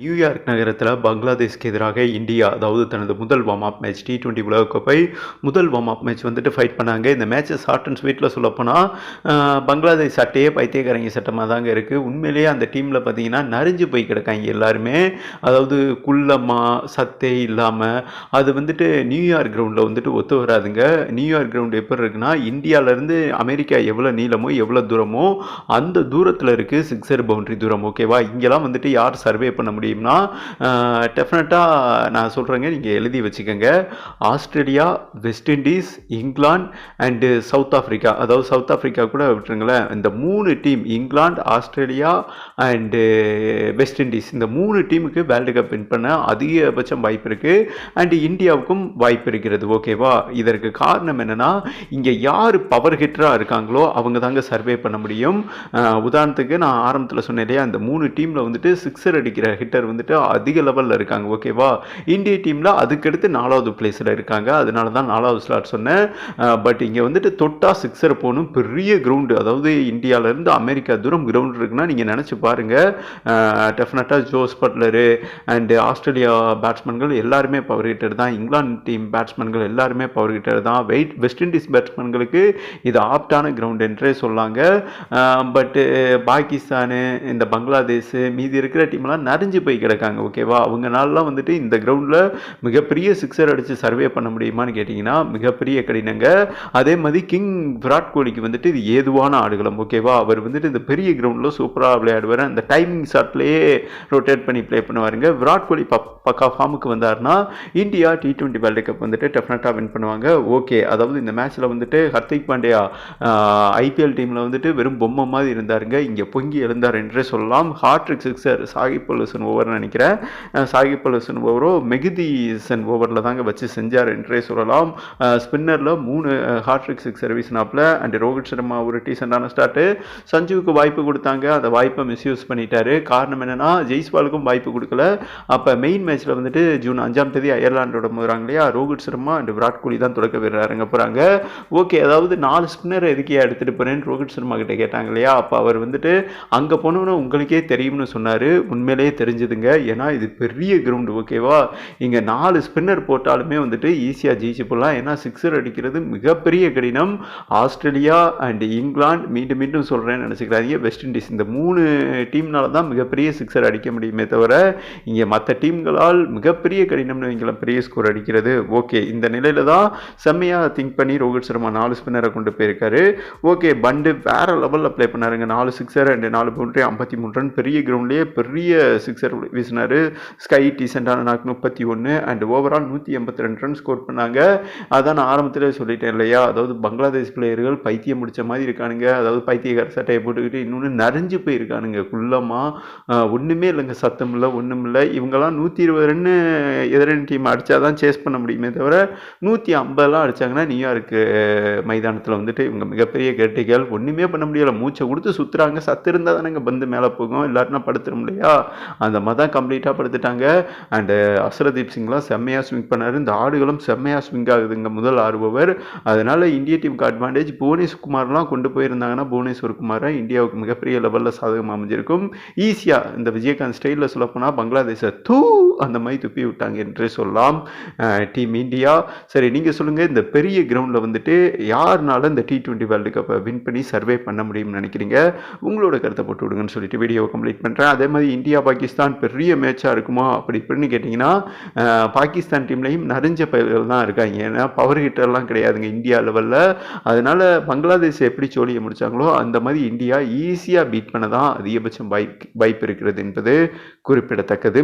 New York நகரத்தில் பங்களாதேஷ்க்கு எதிராக India அதாவது தனது முதல் warm up match T twenty உலகக்கோப்பை முதல் வார்ம் அப் மேட்ச் வந்துட்டு ஃபைட் பண்ணாங்க. இந்த மேட்ச்சை ஷார்ட் அண்ட் ஸ்வீட்டில் சொல்லப்போனால் பங்களாதேஷ் சட்டையே பைத்தியக்காரங்க சட்டமாக தாங்க இருக்குது உண்மையிலேயே அந்த டீமில் பார்த்தீங்கன்னா நரிஞ்சு போய் கிடக்காங்க எல்லாருமே. அதாவது குள்ளமாக சத்தே இல்லாமல் அது வந்துட்டு நியூயார்க் கிரவுண்டில் வந்துட்டு ஒத்து வராதுங்க. நியூயார்க் கிரவுண்டு எப்படி இருக்குன்னா இந்தியாவிலேருந்து அமெரிக்கா எவ்வளோ நீளமோ எவ்வளோ தூரமோ அந்த தூரத்தில் இருக்குது சிக்ஸர் பவுண்டரி தூரம் ஓகேவா இங்கெல்லாம் வந்துட்டு யார் சர்வே பண்ண முடியும் முடியும்னா டெஃபினட்டாக நான் சொல்கிறேங்க நீங்கள் எழுதி வச்சுக்கோங்க. Australia West Indies England and South Africa. அதாவது சவுத் ஆஃப்ரிக்கா கூட விட்டுருங்களேன். இந்த மூணு team England Australia and West Indies. இந்த மூணு டீமுக்கு வேர்ல்டு கப் வின் பண்ண அதிகபட்சம் வாய்ப்பு இருக்குது அண்டு இந்தியாவுக்கும் வாய்ப்பு இருக்கிறது. ஓகேவா இதற்கு காரணம் என்னென்னா இங்கே யார் பவர் ஹிட்டராக இருக்காங்களோ அவங்க தாங்க சர்வே பண்ண முடியும். உதாரணத்துக்கு நான் ஆரம்பத்தில் சொன்னேன் இல்லையா அந்த மூணு டீமில் வந்துட்டு சிக்ஸர் அடிக்கிற ஹிட்டர் வந்துட்டு அதிக லெவலில் இருக்காங்க ஓகேவா இந்திய டீமில் அதுக்கடுத்து நாலாவது பிளேஸில் இருக்காங்க. அதனால தான் நாலாவது ஸ்லாட் சொன்னேன். பட் இங்கே வந்துட்டு தொட்டா சிக்ஸர் போகணும். பெரிய கிரவுண்டு அதாவது இந்தியாவிலேருந்து அமெரிக்கா தூரம் கிரவுண்ட் இருக்குன்னா நீங்கள் நினச்சி பாருங்கள் டெஃபினட்டாக ஜோஸ் பட்லரு அண்டு ஆஸ்திரேலியா பேட்ஸ்மேன்கள் எல்லாருமே பவர் ஹிட்டர் தான். இங்கிலாந்து டீம் பேட்ஸ்மேன்கள் எல்லாருமே பவர் ஹிட்டர் தான். வெயிட் வெஸ்ட் இண்டீஸ் பேட்ஸ்மேன்களுக்கு இது ஆப்டான கிரவுண்ட் என்றே சொல்லாங்க. பட்டு பாகிஸ்தானு இந்த பங்களாதேஷ் மீதி இருக்கிற டீம்லாம் நரிஞ்சு போய் கிடக்காங்க ஓகேவா அவங்கனாலாம் வந்துட்டு இந்த கிரவுண்டில் மிகப்பெரிய சிக்ஸர் அடித்து சர்வே பண்ண முடியுமான்னு கேட்டிங்கன்னா மிகப்பெரிய கடினங்க. அதே மாதிரி கிங் விராட் கோலிக்கு வந்துட்டு இது ஏதுவான ஆடுகளம் ஓகேவா அவர் வந்துட்டு இந்த பெரிய கிரவுண்டில் சூப்பராக விளையாடுவார். அந்த டைமிங் ஷாட்லேயே ரொட்டேட் பண்ணி ப்ளே பண்ணுவாருங்க. விராட் கோலி ப பக்கா ஃபார்முக்கு வந்தார்னா India T twenty world cup வந்துட்டு டெஃபினட்டாக வின் பண்ணுவாங்க. ஓகே அதாவது இந்த மேட்ச்சில் வந்துட்டு ஹர்திக் பாண்டியா ஐபிஎல் டீமில் வந்துட்டு வெறும் பொம்மை மாதிரி இருந்தாருங்க. இங்கே பொங்கி எழுந்தார் என்றே சொல்லலாம். ஹார்ட்ரிக் சிக்ஸர் சாகிப் பல்லுசன் ஓவர் நினைக்கிறேன் சாகிப் அலஸ் ஓவரோ மெகுதிஸ் ஓவரில் தாங்க வச்சு செஞ்சார் என்றே சொல்லலாம். ஸ்பின்னரில் மூணு ஹார்ட்ரிக் சர்வீஸ் நாப்பில் அண்ட் ரோஹித் சர்மா ஒரு டீசெண்டான ஸ்டார்ட்டு சஞ்சுவுக்கு வாய்ப்பு கொடுத்தாங்க அந்த வாய்ப்பை மிஸ்யூஸ் பண்ணிட்டாரு. காரணம் என்னென்னா ஜெய்ஸ்வாலுக்கும் வாய்ப்பு கொடுக்கல. அப்போ மெயின் மேட்ச்சில் வந்துட்டு ஜூன் அஞ்சாம் தேதி அயர்லாண்டோட போகிறாங்க இல்லையா? ரோஹித் சர்மா அண்ட் விராட் கோலி தான் தொடக்க வீரர் இறங்க போகிறாங்க ஓகே அதாவது நாலு ஸ்பின்னர் எதுக்கே எடுத்துகிட்டு போகிறேன்னு ரோஹித் சர்மா கிட்ட கேட்டாங்க இல்லையா? அப்போ அவர் வந்துட்டு அங்கே போனோன்னு உங்களுக்கே தெரியும்னு சொன்னார். உண்மையிலேயே தெரிஞ்சுதுங்க. ஏன்னா இது பெரிய கிரவுண்டு ஓகேவா? இங்கே நாலு ஸ்பின்னர் போட்டாலுமே வந்துட்டு ஈஸியாக ஜெயிச்சு போடலாம் ஏன்னா சிக்ஸர் அடிக்கிறது மிகப்பெரிய கடினம். ஆஸ்திரேலியா அண்ட் இங்கிலாந்து மீண்டும் மீண்டும் சொல்கிறேன்னு நினச்சிக்கிறாங்க வெஸ்ட் இண்டீஸ் இந்த மூணு டீம்னால தான் மிகப்பெரிய சிக்ஸர் அடிக்க முடியுமே தவிர இங்கே மற்ற டீம்களால் மிகப்பெரிய கடினம்னு வைங்களேன் பெரிய ஸ்கோர் அடிக்கிறது. ஓகே இந்த நிலையில தான் செம்மையாக திங்க் பண்ணி ரோஹித் சர்மா நாலு ஸ்பின்னரை கொண்டு போயிருக்காரு. ஓகே பண்டு வேற லெவலில் ப்ளே பண்ணாருங்க. நாலு சிக்ஸர் அண்ட் நாலு பவுண்ட்ரி ஐம்பத்தி மூணு ரன் பெரிய கிரவுண்ட்லேயே பெரிய சிக்ஸர் வீசினார். ஸ்கை டீசெண்டான நாக்கு முப்பத்தி ஒன்று அண்ட் ஓவரால் நூற்றி எண்பத்தி ரெண்டு ரன் ஸ்கோர் பண்ணாங்க. அதான் நான் ஆரம்பத்தில் சொல்லிட்டேன் இல்லையா? அதாவது பங்களாதேஷ் பிளேயர்கள் பைத்தியம் முடிச்ச மாதிரி இருக்கானுங்க. அதாவது பைத்தியக்கார சட்டையை போட்டுக்கிட்டு இன்னொன்று நிறைஞ்சு போயிருக்கானுங்க. குள்ளமாக ஒன்றுமே இல்லைங்க. சத்தம் இல்லை ஒன்றும் இல்லை. இவங்கெல்லாம் நூற்றி இருபது ரன்னு எதிரணி டீம் அடித்தா தான் சேஸ் பண்ண முடியுமே தவிர நூற்றி ஐம்பதுலாம் அடித்தாங்கன்னா நியூயார்க்கு மைதானத்தில் வந்துட்டு இவங்க மிகப்பெரிய கேட்டிகள். ஒன்றுமே பண்ண முடியலை. மூச்சை கொடுத்து சுற்றுறாங்க சத்து இருந்தால் தானேங்க பந்து மேலே போகும். இல்லாட்டினா படுத்துரும் இல்லையா? அந்த மாதிரி தான் கம்ப்ளீட்டாக படுத்துட்டாங்க. அண்டு அசரதீப் சிங்லாம் செம்மையாக ஸ்விங் பண்ணார். இந்த ஆடுகளும் செம்மையாக ஸ்விங் ஆகுதுங்க. முதல் ஆறு ஓவர் அதனால் இந்திய டீமுக்கு அட்வான்டேஜ் புவனேஸ்குமார்லாம் கொண்டு போயிருந்தாங்கன்னா புவனேஸ்வர் குமாரை இந்தியாவுக்கு மிகப்பெரிய லெவலில் சாதகமாக அமைஞ்சிருக்கும். ஈஸியாக இந்த விஜயகாந்த் ஸ்டைலில் சொல்லப்போனால் பங்களாதேஷை தூ அந்த மாதிரி துப்பி விட்டாங்க என்றே சொல்லலாம். Team India. சரி நீங்கள் சொல்லுங்கள் இந்த பெரிய கிரவுண்டில் வந்துட்டு யாருனால இந்த டி டுவெண்ட்டி வேர்ல்டு கப்பை வின் பண்ணி சர்வே பண்ண முடியும்னு நினைக்கிறீங்க? உங்களோட கருத்தை போட்டு விடுங்கன்னு சொல்லிட்டு வீடியோ கம்ப்ளீட் பண்ணுறேன் அதே மாதிரி இந்தியா பாகிஸ்தான் பெரிய மேட்சாக இருக்குமா? அப்படி இப்படின்னு கேட்டிங்கன்னா பாகிஸ்தான் டீம்லையும் நரிஞ்ச பயிர்கள் தான் இருக்காங்க. ஏன்னா பவர் ஹிட்டர்லாம் கிடையாதுங்க இந்தியா லெவலில் அதனால பங்களாதேஷ் எப்படி சோழிய முடித்தாங்களோ அந்த மாதிரி இந்தியா ஈஸியாக பீட் பண்ண தான் அதிகபட்சம் வாய்ப்பு வாய்ப்பு இருக்கிறது என்பது குறிப்பிடத்தக்கது.